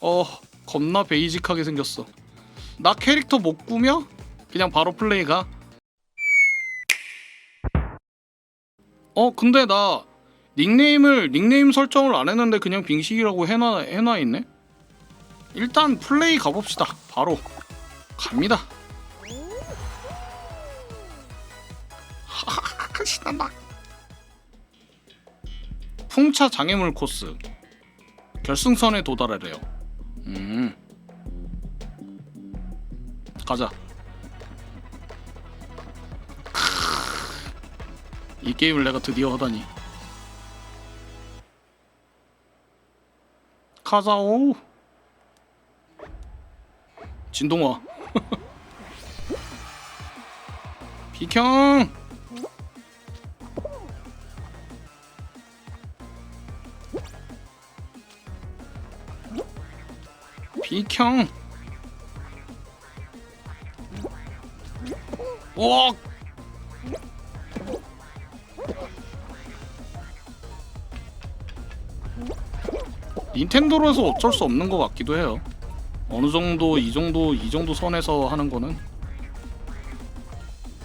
어 겁나 베이직하게 생겼어. 나 캐릭터 못 꾸며? 그냥 바로 플레이 가? 어 근데 나 닉네임을 닉네임 설정을 안 했는데 그냥 빙식이라고 해놔 해놔 있네? 일단 플레이 가봅시다. 바로. 갑니다. 하하하 신난다. 풍차 장애물 코스. 결승선에 도달하래요 음. 가자. 이 게임을 내가 드디어 하다니. 가자오. 진동아 비켜 비켜 와 닌텐도로서 어쩔 수 없는 것 같기도 해요. 어느 정도 이 정도 이 정도 선에서 하는 거는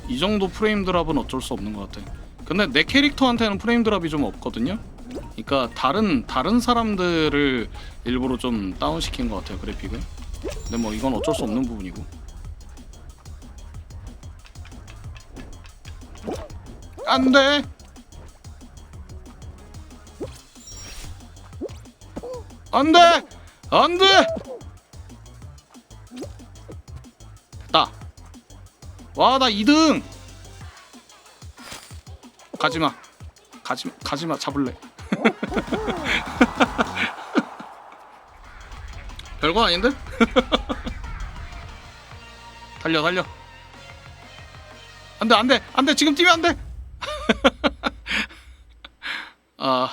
이 정도 프레임 드랍은 어쩔 수 없는 것 같아. 근데 내 캐릭터한테는 프레임 드랍이 좀 없거든요. 그러니까 다른 다른 사람들을 일부러 좀 다운 시킨 것 같아요 그래픽을. 근데 뭐 이건 어쩔 수 없는 부분이고. 안 돼. 안 돼. 안 돼. 됐다. 와, 나 2등. 가지 마. 가지 가지 마. 잡을래. 별거 아닌데? 달려, 달려. 안 돼, 안 돼. 안 돼. 지금 뛰면 안 돼. 아.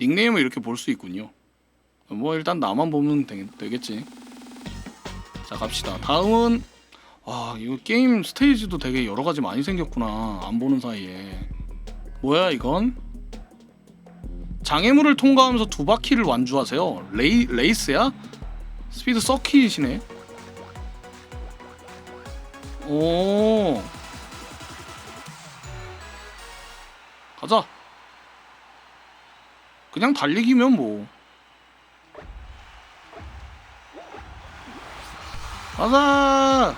닉네임을 이렇게 볼 수 있군요. 뭐 일단 나만 보면 되, 되겠지. 자 갑시다. 다음은 와 이거 게임 스테이지도 되게 여러 가지 많이 생겼구나. 안 보는 사이에 뭐야 이건? 장애물을 통과하면서 두 바퀴를 완주하세요. 레이 레이스야? 스피드 서킷이네. 오. 가자. 그냥 달리기면 뭐. 가자. 와!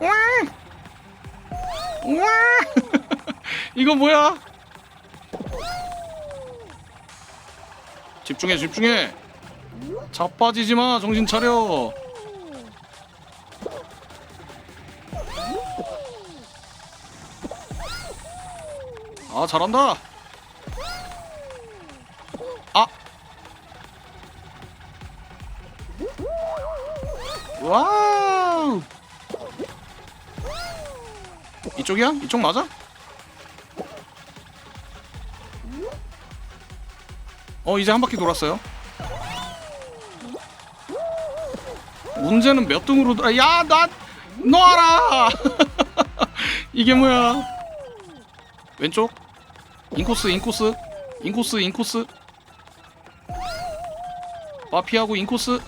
와! 와! 이거 뭐야? 집중해, 집중해. 자빠지지 마, 정신 차려. 아, 잘한다. 아. 와우. 이쪽이야? 이쪽 맞아? 어 이제 한 바퀴 돌았어요. 문제는 몇 등으로 돌아? 야나 놔라. 이게 뭐야? 왼쪽 인코스 인코스 인코스 인코스 마피하고 인코스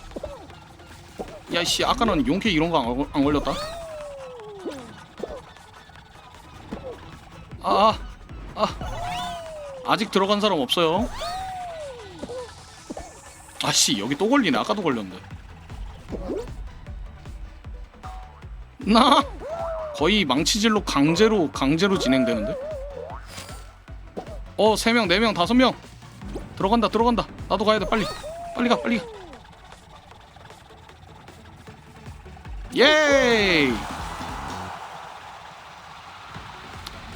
야씨 아까는 용케 이런 거안 안 걸렸다. 아, 아, 아직 들어간 사람 없어요. 아씨 여기 또 걸리네. 아까도 걸렸는데. 나 거의 망치질로 강제로 강제로 진행되는데. 어, 세 명, 네 명, 다섯 명. 들어간다, 들어간다. 나도 가야 돼. 빨리, 빨리 가, 빨리 가. 예이.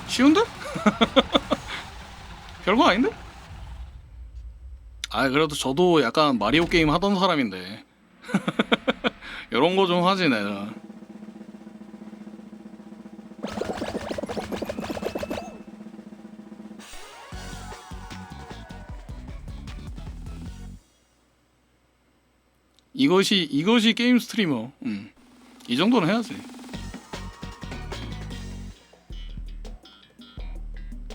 쉬운데? 별거 아닌데? 아 그래도 저도 약간 마리오 게임 하던 사람인데 이런 거 좀 하지 내가 이것이 이것이 게임 스트리머. 음. 이 정도는 해야지.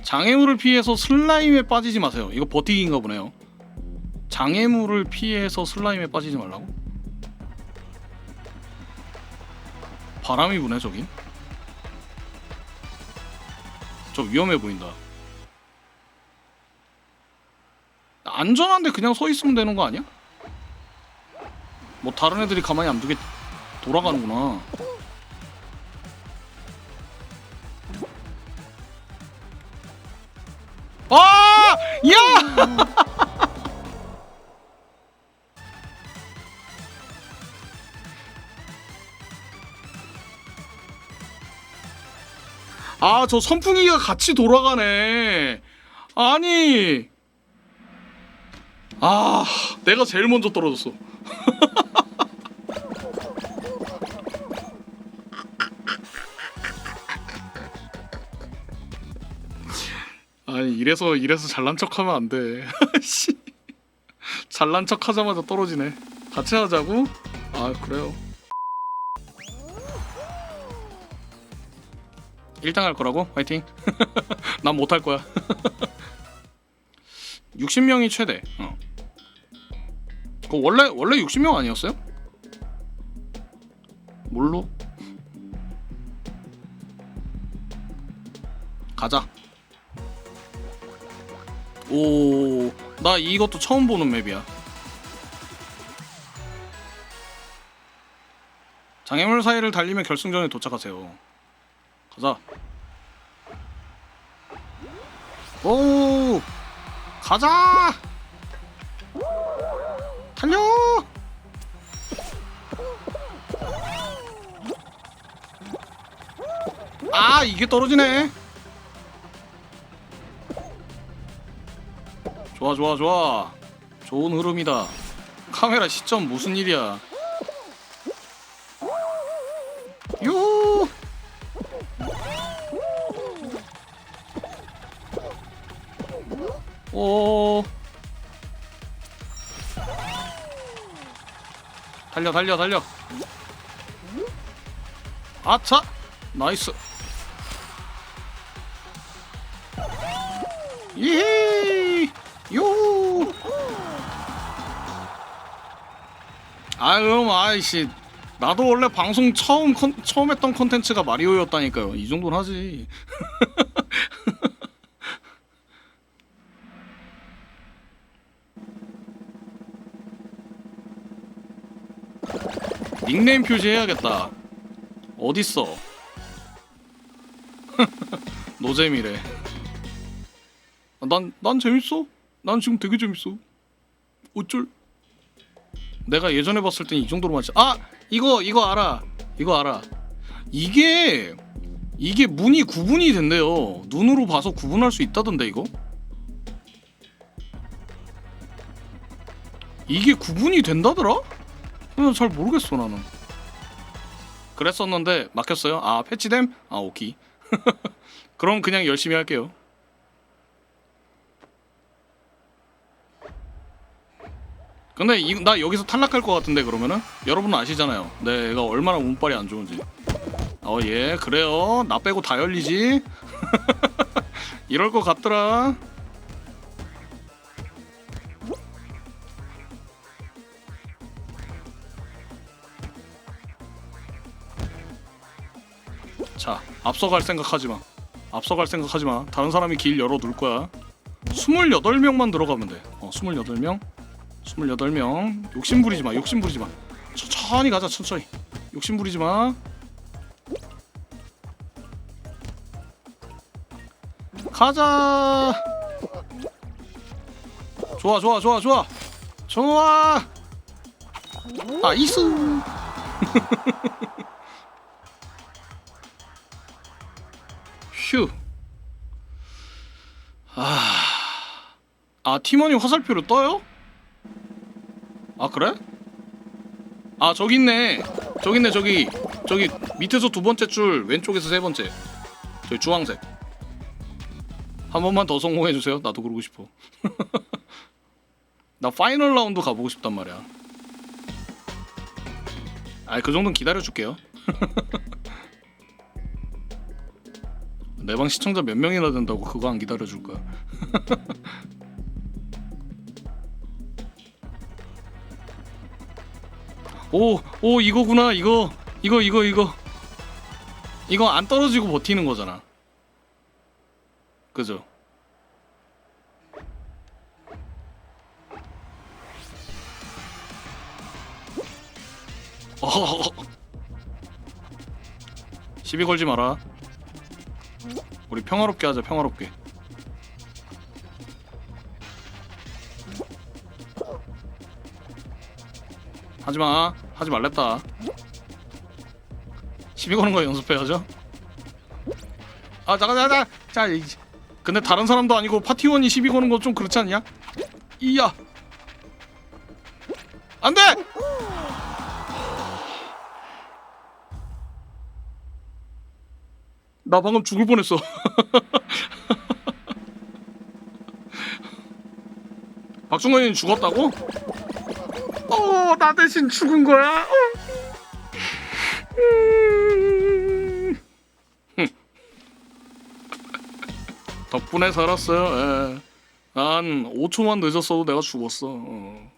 장애물을 피해서 슬라임에 빠지지 마세요. 이거 버티기인가 보네요. 장애물을 피해서 슬라임에 빠지지 말라고? 바람이 부네 저긴. 저 위험해 보인다. 안전한데 그냥 서 있으면 되는 거 아니야? 뭐 다른 애들이 가만히 안 두게 돌아가는구나. 아! 야! 아, 저 선풍기가 같이 돌아가네. 아니. 아, 내가 제일 먼저 떨어졌어. 이래서 이래서 잘난 척하면 안 돼. 씨. 잘난 척하자마자 떨어지네. 같이 하자고? 아 그래요. 1등 할 거라고? 화이팅. 난 못 할 거야. 60명이 최대. 어. 그 원래 원래 60명 아니었어요? 뭘로? 가자. 오, 나 이것도 처음 보는 맵이야. 장애물 사이를 달리며 결승전에 도착하세요. 가자. 오, 가자. 달려. 아, 이게 떨어지네. 좋아 좋아 좋아. 좋은 흐름이다. 카메라 시점 무슨 일이야? 요 오. 달려 달려 달려. 아차! 나이스 아 아이씨 나도 원래 방송 처음 컨, 처음 했던 컨텐츠가 마리오였다니까요. 이 정도는 하지. 닉네임 표시해야겠다. 어딨어? 노잼이래. 아, 난, 난 재밌어. 난 지금 되게 재밌어. 어쩔? 내가 예전에 봤을 땐 이 정도로만 치... 아 이거 이거 알아. 이거 알아. 이게 이게 문이 구분이 된대요. 눈으로 봐서 구분할 수 있다던데 이거? 이게 구분이 된다더라? 잘 모르겠어 나는. 그랬었는데 막혔어요. 아 패치됨? 아 오케이. 그럼 그냥 열심히 할게요. 근데 이, 나 여기서 탈락할 것 같은데 그러면은 여러분은 아시잖아요. 내가 얼마나 운빨이 안 좋은지. 어 예 그래요. 나 빼고 다 열리지. 이럴 것 같더라. 자 앞서갈 생각하지 마. 앞서갈 생각하지 마. 다른 사람이 길 열어 둘 거야. 28명만 들어가면 돼. 어 28명. 28명. 욕심 부리지 마 욕심 부리지 마. 천천히 가자 천천히. 욕심 부리지 마. 가자. 좋아 좋아 좋아 좋아. 좋아. 나이스 휴. 아, 아 팀원이 화살표를 떠요? 아 그래? 아 저기 있네. 저기 있네 저기. 저기 밑에서 두 번째 줄 왼쪽에서 세 번째. 저기 주황색. 한 번만 더 성공해 주세요. 나도 그러고 싶어. 나 파이널 라운드 가보고 싶단 말이야. 아이 그 정도는 기다려 줄게요. 내 방 시청자 몇 명이나 된다고 그거 안 기다려 줄 거야. 오, 오 이거구나 이거 이거 이거 이거 이거 안 떨어지고 버티는 거잖아. 그죠? 어. 시비 걸지 마라. 우리 평화롭게 하자 평화롭게. 하지 마. 하지 말랬다. 시비 거는 거 연습해야죠. 아 잠깐 잠깐 자 이- 근데 다른 사람도 아니고 파티원이 시비 거는 거 좀 그렇지 않냐? 이야 안돼 나 방금 죽을 뻔했어 박중건이 죽었다고? 어, 나 대신 죽은 거야. 어. 음. 덕분에 살았어요. 예. 한 5초만 늦었어도 내가 죽었어. 어.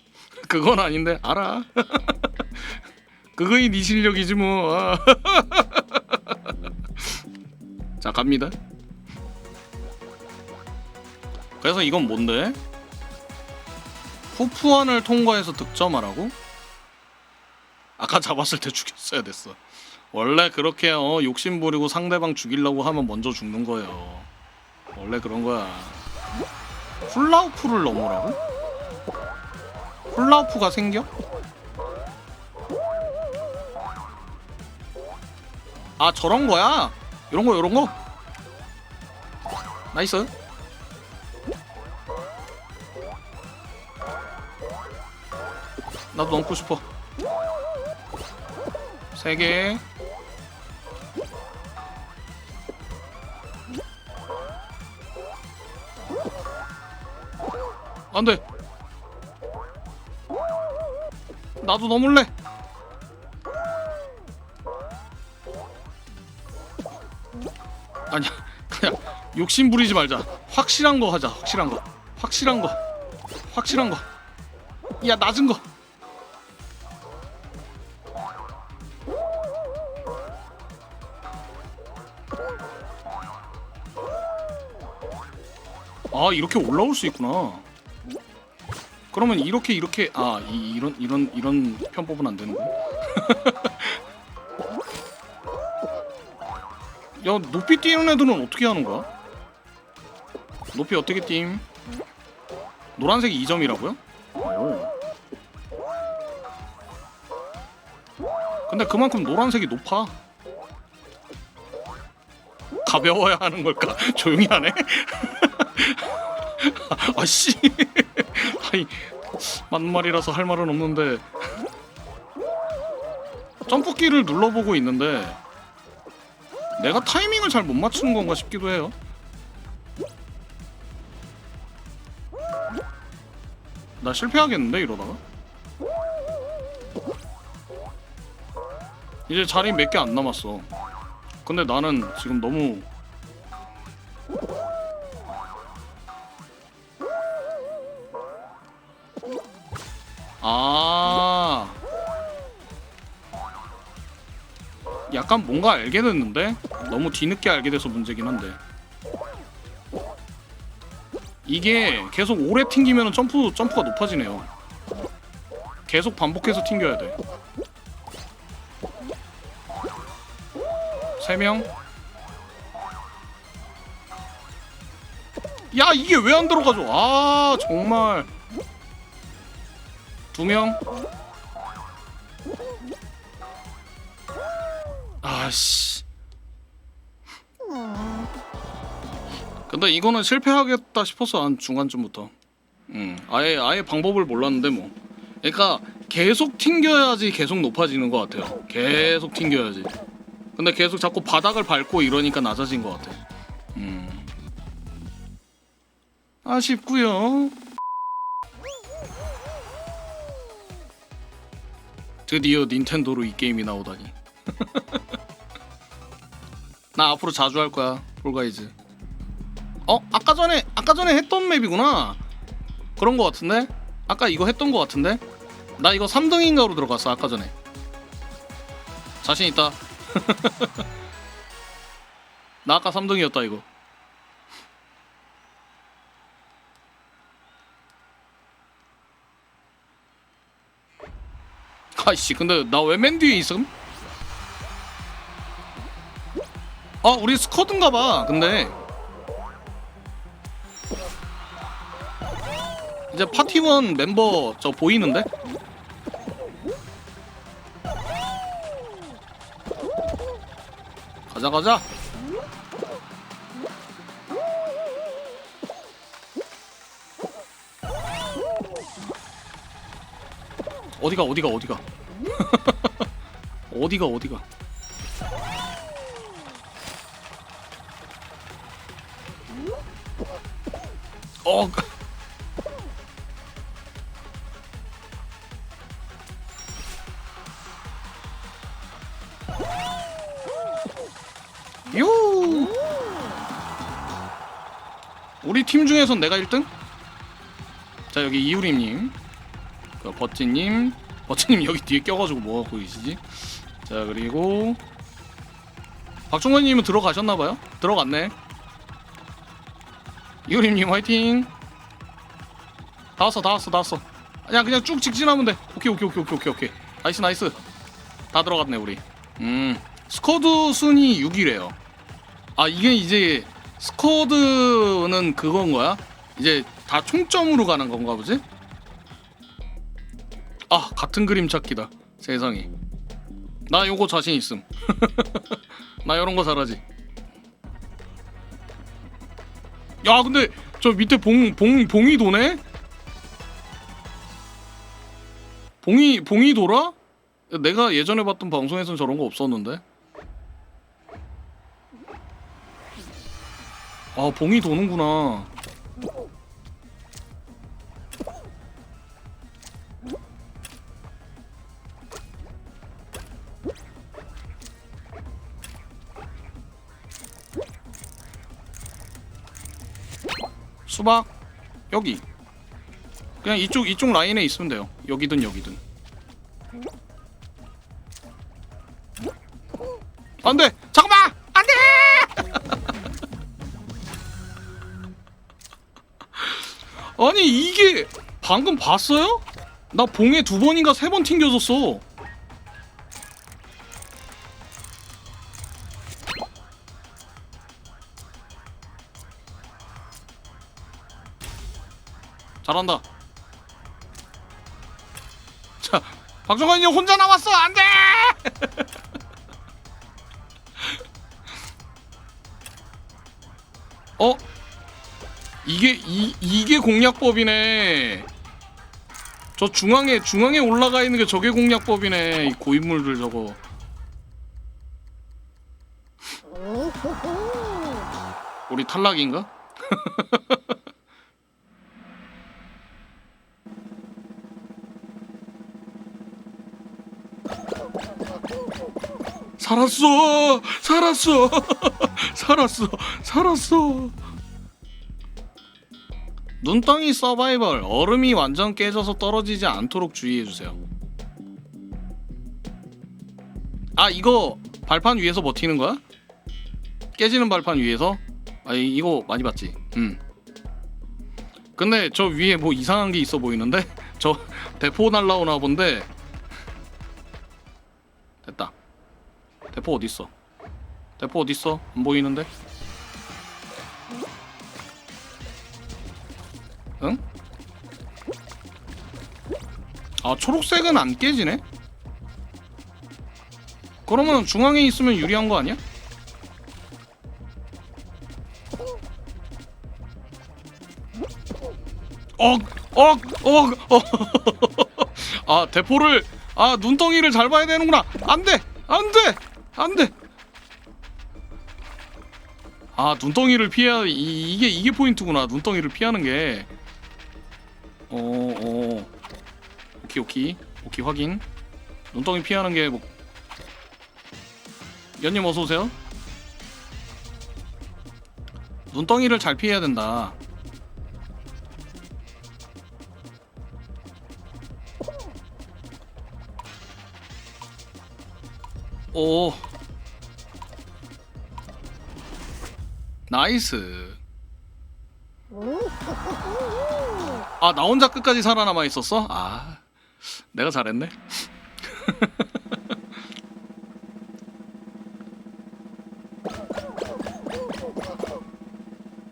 그건 아닌데 알아. 그거이 네 실력이지 뭐. 아. 자 갑니다. 그래서 이건 뭔데? 후프원을 통과해서 득점하라고? 아까 잡았을 때 죽였어야 됐어. 원래 그렇게 어, 욕심 부리고 상대방 죽이려고 하면 먼저 죽는 거예요. 원래 그런 거야. 훌라우프를 넘으라고? 훌라우프가 생겨? 아 저런 거야? 이런 거 이런 거? 나이스. 나도 넘고 싶어. 세 개. 안 돼. 나도 넘을래. 아니야. 그냥 욕심 부리지 말자. 확실한 거 하자. 확실한 거. 확실한 거. 확실한 거. 야, 낮은 거. 아 이렇게 올라올 수 있구나. 그러면 이렇게 이렇게 아 이, 이런 이런 이런 편법은 안 되는 거야? 야 높이 뛰는 애들은 어떻게 하는 거야? 높이 어떻게 뛰임? 노란색이 2점이라고요? 오. 근데 그만큼 노란색이 높아. 가벼워야 하는 걸까? 조용히 하네. 아씨. 아니 맞는 말이라서 할 말은 없는데. 점프키를 눌러보고 있는데 내가 타이밍을 잘 못 맞추는 건가 싶기도 해요. 나 실패하겠는데 이러다가? 이제 자리 몇 개 안 남았어 근데 나는 지금 너무 아. 약간 뭔가 알게 됐는데? 너무 뒤늦게 알게 돼서 문제긴 한데. 이게 계속 오래 튕기면 점프 점프가 높아지네요. 계속 반복해서 튕겨야 돼 3명 야 이게 왜 안 들어가죠 아 정말 두 명. 아씨. 근데 이거는 실패하겠다 싶어서 한 중간쯤부터. 음, 아예 아예 방법을 몰랐는데 뭐. 그러니까 계속 튕겨야지 계속 높아지는 것 같아요. 계속 튕겨야지. 근데 계속 자꾸 바닥을 밟고 이러니까 낮아진 것 같아. 음. 아쉽고요. 드디어 닌텐도로 이 게임이 나오다니. 나 앞으로 자주 할 거야. 폴가이즈. 어? 아까 전에 아까 전에 했던 맵이구나. 그런 거 같은데? 아까 이거 했던 거 같은데? 나 이거 3등인가로 들어갔어 아까 전에. 자신 있다. 나 아까 3등이었다 이거. 아이씨 근데 나 왜 맨 뒤에 있음? 아 우리 스쿼드인가봐 근데 이제 파티원 멤버 저 보이는데? 가자 가자. 어디가 어디가 어디가? 어디가 어디가? 어 요 우리 팀 중에선 내가 1등? 자 여기 이유림님 그 버찌님 버찌님 여기 뒤에 껴가지고 뭐 하고 계시지? 자 그리고 박종원님은 들어가셨나봐요? 들어갔네. 이효림님 화이팅! 다 왔어 다 왔어 다 왔어. 그냥 그냥 쭉 직진하면 돼. 오케이 오케이 오케이 오케이 오케이 오케이. 나이스 나이스. 다 들어갔네 우리. 음 스쿼드 순위 6이래요 아 이게 이제 스쿼드는 그건 거야? 이제 다 총점으로 가는 건가 보지? 아 같은 그림 찾기다 세상에 나 요거 자신 있음 나 요런 거 잘하지 야 근데 저 밑에 봉, 봉, 봉이 도네? 봉이 봉이 돌아? 내가 예전에 봤던 방송에선 저런 거 없었는데 아 봉이 도는구나. 수박 여기. 그냥 이쪽 이쪽 라인에 있으면 돼요. 여기든 여기든. 안돼! 잠깐 아니 이게 방금 봤어요? 나 봉에 두 번인가 세 번 튕겨졌어 잘한다. 자, 박정관이 혼자 남았어. 안 돼. 이게 이 이게 공략법이네. 저 중앙에 중앙에 올라가 있는 게 저게 공략법이네. 이 고인물들 저거. 우리 탈락인가? 살았어 살았어 살았어 살았어 눈덩이 서바이벌 얼음이 완전 깨져서 떨어지지 않도록 주의해주세요 아 이거 발판 위에서 버티는 거야? 깨지는 발판 위에서? 아 이- 이거 많이 봤지 음 근데 저 위에 뭐 이상한 게 있어 보이는데? 저 대포 날라오나 본데 됐다 대포 어디 있어? 대포 어디 있어? 안 보이는데? 아 초록색은 안 깨지네? 그러면 중앙에 있으면 유리한 거 아니야? 억! 억! 억! 어. 아 대포를 아 눈덩이를 잘 봐야 되는구나 안돼 안돼 안돼 아 눈덩이를 피해야 이, 이게 이게 포인트구나 눈덩이를 피하는 게 어, 어. 오케이 오케이 오케이 확인 눈덩이 피하는 게 뭐... 연님 어서 오세요. 눈덩이를 잘 피해야 된다. 오. 나이스. 아, 나 혼자 끝까지 살아남아 있었어? 아. 내가 잘했네.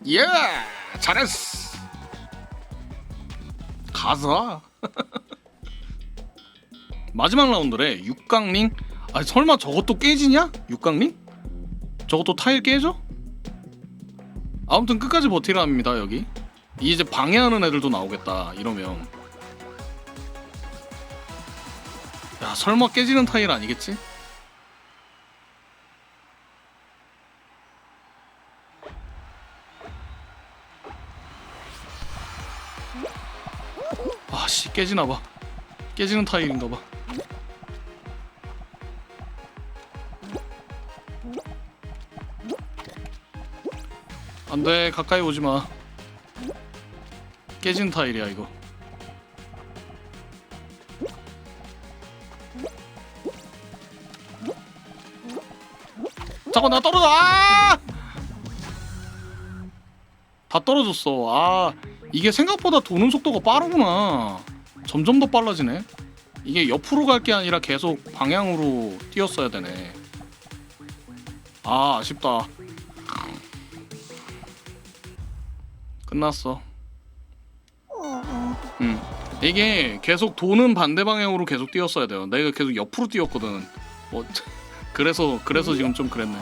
예! 잘했어. 가자. 마지막 라운드래. 육강링. 아니 설마 저것도 깨지냐? 육강링? 저것도 타일 깨져? 아무튼 끝까지 버티랍니다 여기. 이제 방해하는 애들도 나오겠다 이러면. 야 설마 깨지는 타일 아니겠지? 아씨 깨지나 봐. 깨지는 타일인가 봐. 안돼 가까이 오지 마. 깨진 타일이야 이거. 나 떨어져. 아! 다 떨어졌어. 아 이게 생각보다 도는 속도가 빠르구나. 점점 더 빨라지네. 이게 옆으로 갈 게 아니라 계속 방향으로 뛰었어야 되네. 아 아쉽다. 끝났어. 음. 이게 계속 도는 반대 방향으로 계속 뛰었어야 돼요. 내가 계속 옆으로 뛰었거든. 뭐 그래서 그래서 지금 좀 그랬네.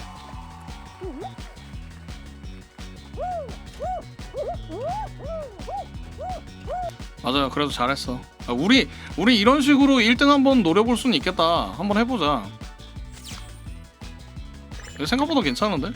맞아요. 그래도 잘했어. 아, 우리 우리 이런 식으로 1등 한번 노려볼 수는 있겠다. 한번 해보자. 생각보다 괜찮은데?